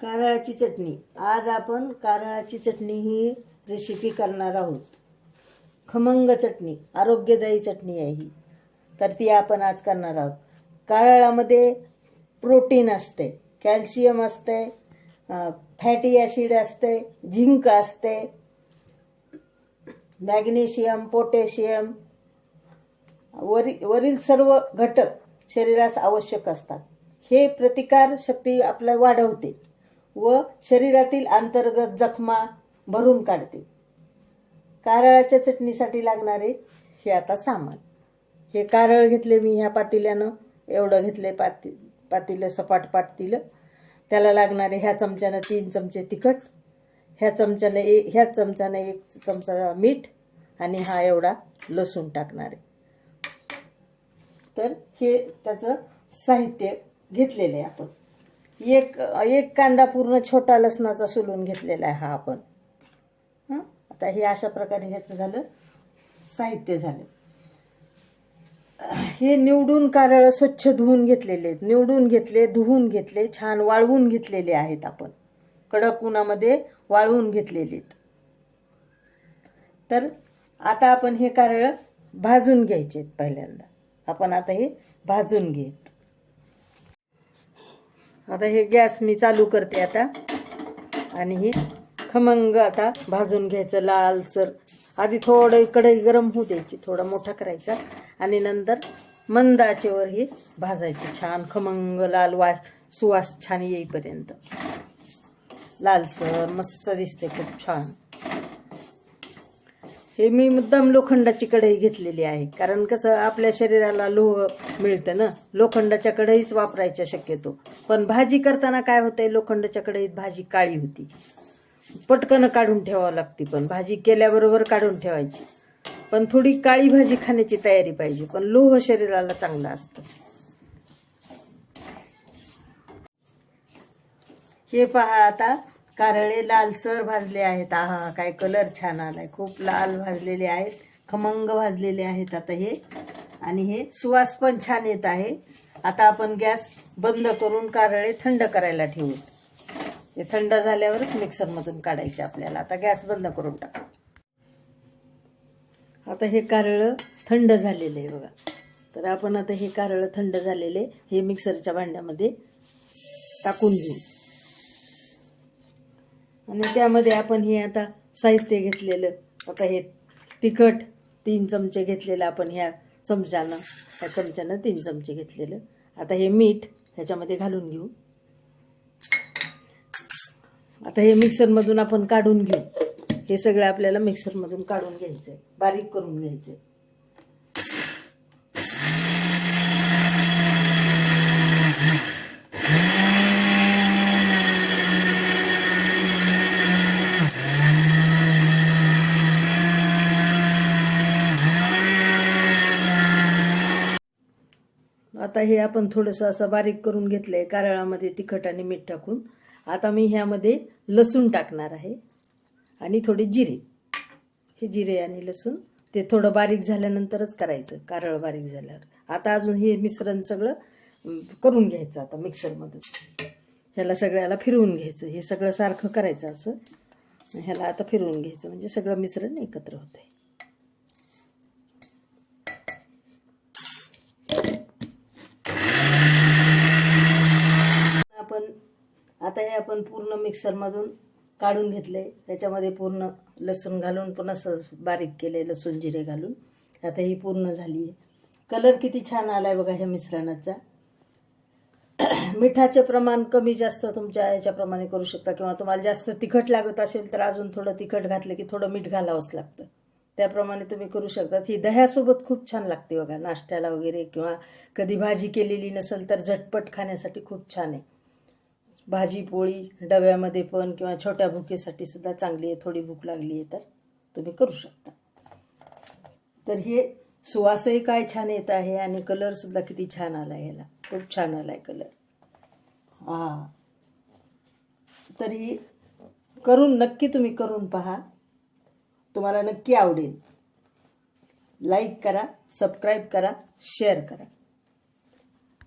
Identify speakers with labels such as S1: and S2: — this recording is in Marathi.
S1: कारळाची चटणी. आज आपण कारळाची चटणी ही रेसिपी करणार आहोत. खमंग चटणी आरोग्यदायी चटणी आहे ही. तर ती आपण आज करणार आहोत. कारळामध्ये प्रोटीन असते कॅल्शियम असते फॅटी ॲसिड असते झिंक असते मॅग्नेशियम पोटॅशियम वरी वरील सर्व घटक शरीरास आवश्यक असतात. हे प्रतिकार शक्ती आपल्या वाढवते. व शरीरातील अंतर्गत जखमा भरून काढते. कारळाच्या चटणीसाठी लागणारे हे आता सामान. हे कारळ घेतले मी ह्या पातेल्यानं एवढं घेतले पाती पातेलं सपाट पाटतील त्याला लागणारे ह्या चमच्यानं तीन चमचे तिखट ह्या चमच्यानं ए ह्या चमच्यानं एक चमचा मीठ आणि हा एवढा लसूण टाकणारे. तर हे त्याचं साहित्य घेतलेलं आहे आपण. एक एक कांदा पूर्ण छोटा लसणाचा सोलून घेतलेला आहे हा आपण. आता हे अशा प्रकारे ह्याचं झालं साहित्य झालं. हे निवडून कारळ स्वच्छ धुवून घेतलेले आहेत. निवडून घेतले धुवून घेतले छान वाळवून घेतलेले आहेत आपण. कडक उन्हामध्ये वाळवून घेतलेले आहेत. तर आता आपण हे कारळ भाजून घ्यायचे आहेत पहिल्यांदा. आपण आता हे भाजून घेत आता हे गॅस मी चालू करते आता. आणि ही खमंग आता भाजून घ्यायचं लालसर. आधी थोडं कढई गरम होऊ द्यायची थोडा मोठा करायचा. आणि नंतर मंद आचेवर हे भाजायची छान खमंग लाल वास सुवास छान येईपर्यंत. लालसर मस्त दिसते खूप छान. हे मी मुद्दाम लोखंडाची कढई घेतलेली आहे. कारण कसं आपल्या शरीराला लोह मिळतं ना. लोखंडाच्या कढईच वापरायच्या शक्यतो. पण भाजी करताना काय होतंय लोखंडाच्या कढईत भाजी काळी होती. पटकन काढून ठेवावं लागते पण. भाजी केल्याबरोबर काढून ठेवायची. पण थोडी काळी भाजी खाण्याची तयारी पाहिजे. पण लोह शरीराला चांगलं असतं. हे पहा आता. कारळे लालसर भाजले आहेत. आहा काय कलर छान आलाय. खूप लाल भाजलेले आहेत. खमंग भाजलेले आहेत आता हे. आणि हे सुवास पण छान येत आहे. आता आपण गॅस बंद करून कारळे थंड करायला ठेवू. हे थंड झाल्यावरच मिक्सरमधून काढायचे आपल्याला. आता गॅस बंद करून टाकू. आता हे कारळं थंड झालेलं आहे बघा. तर आपण आता हे कारळं थंड झालेले हे मिक्सरच्या भांड्यामध्ये टाकून घेऊ. आणि त्यामध्ये आपण हे आता साहित्य घेतलेलं. आता हे तिखट तीन चमचे घेतलेलं आपण ह्या चमच्यानं. ह्या चमच्यानं तीन चमचे घेतलेलं. आता हे मीठ ह्याच्यामध्ये घालून घेऊ. आता हे मिक्सरमधून आपण काढून घेऊ. हे सगळं आपल्याला मिक्सरमधून काढून घ्यायचं आहे बारीक करून घ्यायचं आहे आता हे आपण थोडंसं असं बारीक करून घेतलं आहे कारळामध्ये तिखट आणि मीठ टाकून. आता मी ह्यामध्ये लसूण टाकणार आहे आणि थोडे जिरे. हे जिरे आणि लसूण ते थोडं बारीक झाल्यानंतरच करायचं कारळ बारीक झाल्यावर. आता अजून हे मिश्रण सगळं करून घ्यायचं आता मिक्सरमधून. ह्याला सगळ्याला फिरवून घ्यायचं. हे सगळं सारखं करायचं असं. ह्याला आता फिरवून घ्यायचं. म्हणजे सगळं मिश्रण एकत्र होतंय. आपण आता हे आपण पूर्ण मिक्सरमधून काढून घेतले. त्याच्यामध्ये पूर्ण लसूण घालून पुन्हा स बारीक केले लसूण जिरे घालून. आता ही पूर्ण झाली आहे. कलर किती छान आला आहे बघा ह्या मिश्रणाचा. मिठाचे प्रमाण कमी जास्त तुमच्या ह्याच्याप्रमाणे करू शकता किंवा तुम्हाला जास्त तिखट लागत असेल तर अजून थोडं तिखट घातलं की थोडं मीठ घालावंच लागतं. त्याप्रमाणे तुम्ही करू शकता ही दह्यासोबत खूप छान लागते बघा. नाश्त्याला वगैरे किंवा कधी भाजी केलेली नसेल तर झटपट खाण्यासाठी खूप छान आहे. भाजी पोळी डब्यामध्ये पण किंवा छोट्या भुकेसाठी सुद्धा चांगली आहे थोडी भूक लागली आहे तर तुम्ही करू शकता. तर हे सुवासही काय छान येत आहे आणि कलर सुद्धा किती छान आला आहे ह्याला खूप छान आला आहे कलर. हां. तरी करून नक्की तुम्ही करून पहा. तुम्हाला नक्की आवडेल. लाईक करा सबस्क्राईब करा शेअर करा.